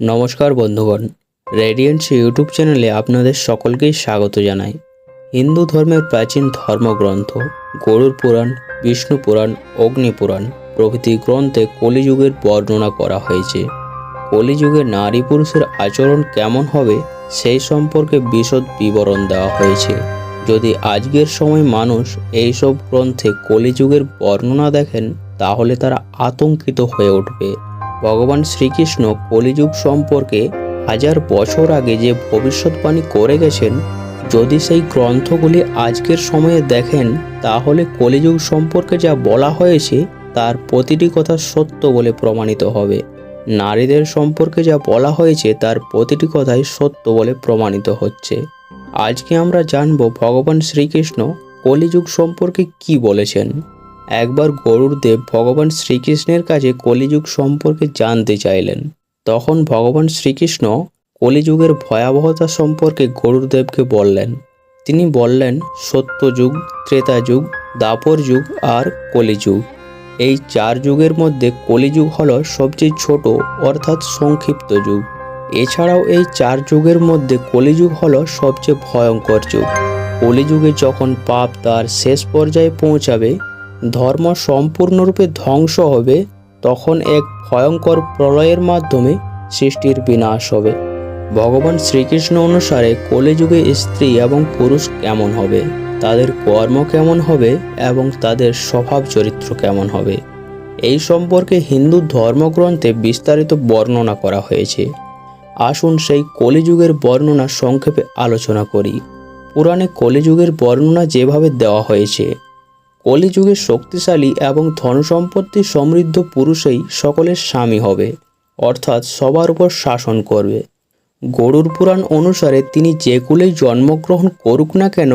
নমস্কার বন্ধুগণ রেডিয়েন্টস ইউটিউব চ্যানেলে আপনাদের সকলকেই স্বাগত জানাই। হিন্দু ধর্মের প্রাচীন ধর্মগ্রন্থ, গরুর পুরাণ, বিষ্ণু পুরাণ, অগ্নি পুরাণ প্রভৃতি গ্রন্থে কলিযুগের বর্ণনা করা হয়েছে। কলিযুগে নারী পুরুষের আচরণ কেমন হবে সেই সম্পর্কে বিশদ বিবরণ দেওয়া হয়েছে। যদি আজকের সময় মানুষ এইসব গ্রন্থে কলিযুগের বর্ণনা দেখেন, তাহলে তারা আতঙ্কিত হয়ে উঠবে। ভগবান শ্রীকৃষ্ণ কলিযুগ সম্পর্কে হাজার বছর আগে যে ভবিষ্যৎবাণী করে গেছেন, যদি সেই গ্রন্থগুলি আজকের সময়ে দেখেন, তাহলে কলিযুগ সম্পর্কে যা বলা হয়েছে, তার প্রতিটি কথা সত্য বলে প্রমাণিত হবে। নারীদের সম্পর্কে যা বলা হয়েছে, তার প্রতিটি কথাই সত্য বলে প্রমাণিত হচ্ছে। আজকে আমরা জানব ভগবান শ্রীকৃষ্ণ কলিযুগ সম্পর্কে কি বলেছেন। একবার গরুড়দেব ভগবান শ্রীকৃষ্ণের কাছে কলিযুগ সম্পর্কে জানতে চাইলেন। তখন ভগবান শ্রীকৃষ্ণ কলিযুগের ভয়াবহতা সম্পর্কে গরুড়দেবকে বললেন। তিনি বললেন, সত্যযুগ ত্রেতা যুগ দাপর যুগ আর কলিযুগ। এই চার যুগের মধ্যে কলিযুগ হল সবচেয়ে ছোট অর্থাৎ সংক্ষিপ্ত যুগ। এছাড়াও এই চার যুগের মধ্যে কলিযুগ হল সবচেয়ে ভয়ঙ্কর যুগ। কলিযুগে যখন পাপ তার শেষ পর্যায়ে পৌঁছাবে ধর্ম সম্পূর্ণরূপে ধ্বংস হবে, তখন এক ভয়ঙ্কর প্রলয়ের মাধ্যমে সৃষ্টির বিনাশ হবে। ভগবান শ্রীকৃষ্ণ অনুসারে কলিযুগে স্ত্রী এবং পুরুষ কেমন হবে? তাদের কর্ম কেমন হবে এবং তাদের স্বভাব চরিত্র কেমন হবে? এই সম্পর্কে হিন্দু ধর্মগ্রন্থে বিস্তারিত বর্ণনা করা হয়েছে। আসুন সেই কলিযুগের বর্ণনা সংক্ষেপে আলোচনা করি। পুরাণে কলিযুগের বর্ণনা যেভাবে দেওয়া হয়েছে কলিযুগে শক্তিশালী এবং ধনসম্পত্তি সমৃদ্ধ পুরুষই সকলের স্বামী হবে, অর্থাৎ সবার উপর শাসন করবে। গরুর পুরাণ অনুসারে তিনি যে কুলেই জন্মগ্রহণ করুক না কেন,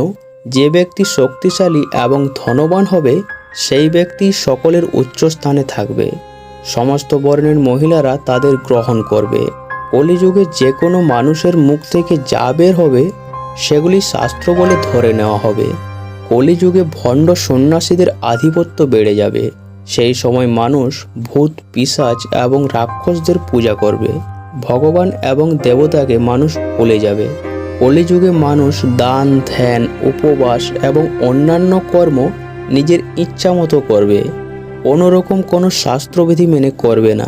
যে ব্যক্তি শক্তিশালী এবং ধনবান হবে, সেই ব্যক্তি সকলের উচ্চ স্থানে থাকবে। সমস্ত বর্ণের মহিলারা তাদের গ্রহণ করবে। কলিযুগে যে কোনো মানুষের মুখ থেকে যা বের হবে, সেগুলি শাস্ত্র বলে ধরে নেওয়া হবে। কলিযুগে ভণ্ড সন্ন্যাসীদের আধিপত্য বেড়ে যাবে। সেই সময় মানুষ ভূত পিশাচ এবং রাক্ষসদের পূজা করবে। ভগবান এবং দেবতাকে মানুষ ভুলে যাবে। কলিযুগে মানুষ দান, ধ্যান, উপবাস এবং অন্যান্য কর্ম নিজের ইচ্ছা মতো করবে। কোনো রকম কোনো শাস্ত্রবিধি মেনে করবে না।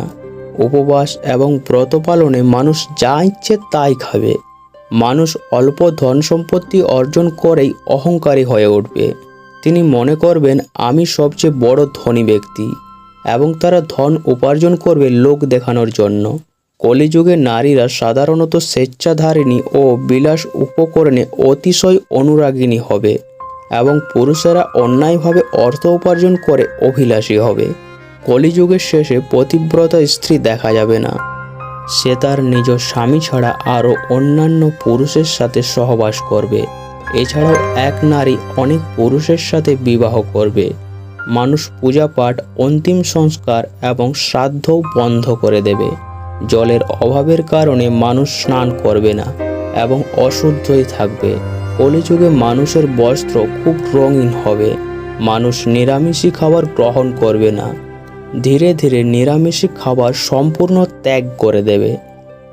উপবাস এবং ব্রত পালনে মানুষ যা ইচ্ছে তাই খাবে। মানুষ অল্প ধন সম্পত্তি অর্জন করেই অহংকারী হয়ে উঠবে। তিনি মনে করবেন, আমি সবচেয়ে বড় ধনী ব্যক্তি এবং তারা ধন উপার্জন করবে লোক দেখানোর জন্য। কলিযুগে নারীরা সাধারণত স্বেচ্ছাধারিণী ও বিলাস উপকরণে অতিশয় অনুরাগিনী হবে এবং পুরুষেরা অন্যায়ভাবে অর্থ উপার্জন করে অভিলাষী হবে। কলিযুগের শেষে পতিব্রতা স্ত্রী দেখা যাবে না। সে তার নিজ স্বামী ছাড়া আরও অন্যান্য পুরুষের সাথে সহবাস করবে। এছাড়াও এক নারী অনেক পুরুষের সাথে বিবাহ করবে। মানুষ পূজা পাঠ অন্তিম সংস্কার এবং শ্রাদ্ধও বন্ধ করে দেবে। জলের অভাবের কারণে মানুষ স্নান করবে না এবং অশুদ্ধই থাকবে। কলিযুগে মানুষের বস্ত্র খুব রঙিন হবে। মানুষ নিরামিষই খাবার গ্রহণ করবে না। ধীরে ধীরে নিরামিষী খাবার সম্পূর্ণ ত্যাগ করে দেবে।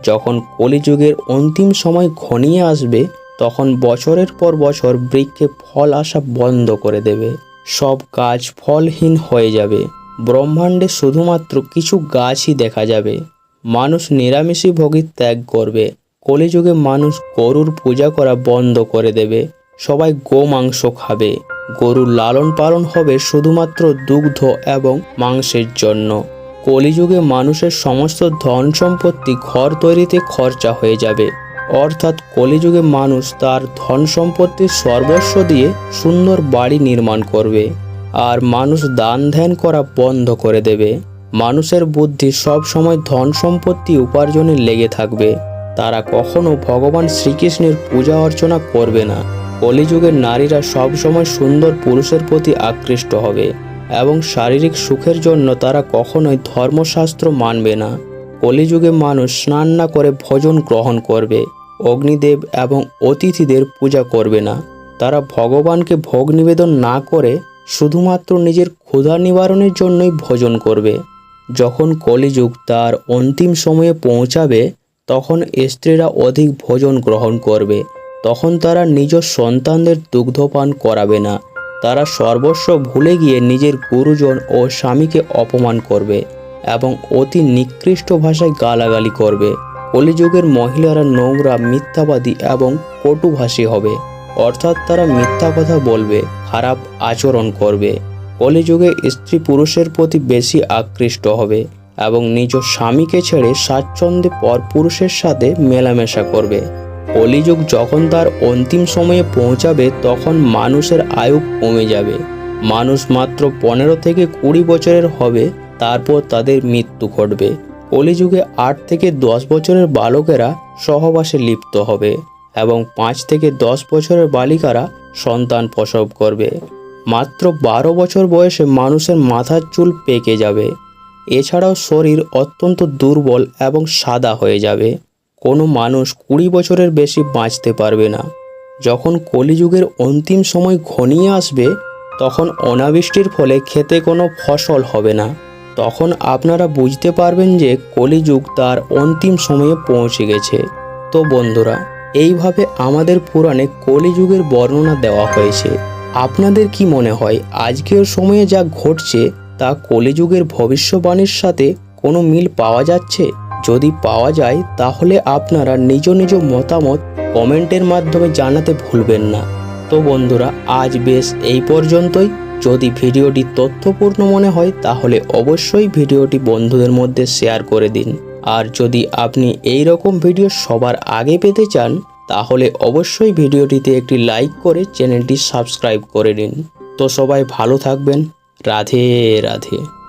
যখন কলিযুগের অন্তিম সময় ঘনিয়ে আসবে, তখন বছরের পর বছর বৃক্ষে ফল আসা বন্ধ করে দেবে। সব গাছ ফলহীন হয়ে যাবে। ব্রহ্মাণ্ডে শুধুমাত্র কিছু গাছই দেখা যাবে। মানুষ নিরামিষী ভোগী ত্যাগ করবে। কলিযুগে মানুষ গরুর পূজা করা বন্ধ করে দেবে। সবাই গোমাংস খাবে। গরুর লালন পালন হবে শুধুমাত্র দুগ্ধ এবং মাংসের জন্য। কলিযুগে মানুষের সমস্ত ধন সম্পত্তি ঘর তৈরিতে খরচা হয়ে যাবে। অর্থাৎ কলিযুগে মানুষ তার ধন সম্পত্তির সর্বস্ব দিয়ে সুন্দর বাড়ি নির্মাণ করবে আর মানুষ দান ধ্যান করা বন্ধ করে দেবে। মানুষের বুদ্ধি সব সময় ধন সম্পত্তি উপার্জনে লেগে থাকবে। তারা কখনো ভগবান শ্রীকৃষ্ণের পূজা অর্চনা করবে না। কলিযুগের নারীরা সবসময় সুন্দর পুরুষের প্রতি আকৃষ্ট হবে এবং শারীরিক সুখের জন্য তারা কখনোই ধর্মশাস্ত্র মানবে না। কলিযুগে মানুষ স্নান না করে ভোজন গ্রহণ করবে, অগ্নিদেব এবং অতিথিদের পূজা করবে না। তারা ভগবানকে ভোগ নিবেদন না করে শুধুমাত্র নিজের ক্ষুধা নিবারণের জন্যই ভোজন করবে। যখন কলিযুগ তার অন্তিম সময়ে পৌঁছাবে, তখন স্ত্রীরা অধিক ভোজন গ্রহণ করবে তখন তারা নিজ সন্তানদের দুগ্ধপান করাবে না। তারা সর্বস্ব ভুলে গিয়ে নিজের গুরুজন ও স্বামীকে অপমান করবে এবং অতি নিকৃষ্ট ভাষায় গালাগালি করবে। কলিযুগের মহিলারা নোংরা, মিথ্যাবাদী এবং কটুভাষী হবে। অর্থাৎ তারা মিথ্যা কথা বলবে, খারাপ আচরণ করবে। কলিযুগে স্ত্রী পুরুষের প্রতি বেশি আকৃষ্ট হবে এবং নিজ স্বামীকে ছেড়ে স্বাচ্ছন্দ্যে পর পুরুষের সাথে মেলামেশা করবে। কলিযুগ যখন তার অন্তিম সময়ে পৌঁছাবে, তখন মানুষের আয়ু কমে যাবে। মানুষ মাত্র পনেরো থেকে কুড়ি বছরের হবে, তারপর তাদের মৃত্যু ঘটবে। কলিযুগে আট থেকে দশ বছরের বালকেরা সহবাসে লিপ্ত হবে এবং পাঁচ থেকে দশ বছরের বালিকারা সন্তান প্রসব করবে। মাত্র বারো বছর বয়সে মানুষের মাথার চুল পেকে যাবে। এছাড়াও শরীর অত্যন্ত দুর্বল এবং সাদা হয়ে যাবে। কোনো মানুষ কুড়ি বছরের বেশি বাঁচতে পারবে না। যখন কলিযুগের অন্তিম সময় ঘনিয়ে আসবে, তখন অনাবৃষ্টির ফলে খেতে কোনো ফসল হবে না। তখন আপনারা বুঝতে পারবেন যে কলিযুগ তার অন্তিম সময়ে পৌঁছে গেছে। তো বন্ধুরা, এইভাবে আমাদের পুরাণে কলিযুগের বর্ণনা দেওয়া হয়েছে। আপনাদের কি মনে হয়, আজকের সময়ে যা ঘটছে, তা কলিযুগের ভবিষ্যবাণীর সাথে কোনো মিল পাওয়া যাচ্ছে? যদি পাওয়া যায়, তাহলে আপনারা নিজ নিজ মতামত কমেন্টের মাধ্যমে জানাতে ভুলবেন না। তো বন্ধুরা, আজ বেশ এই পর্যন্তই। যদি ভিডিওটি তথ্যপূর্ণ মনে হয়, তাহলে অবশ্যই ভিডিওটি বন্ধুদের মধ্যে শেয়ার করে দিন। আর যদি আপনি এই রকম ভিডিও সবার আগে পেতে চান, তাহলে অবশ্যই ভিডিওটিতে একটি লাইক করে চ্যানেলটি সাবস্ক্রাইব করে নিন। তো সবাই ভালো থাকবেন। রাধে রাধে।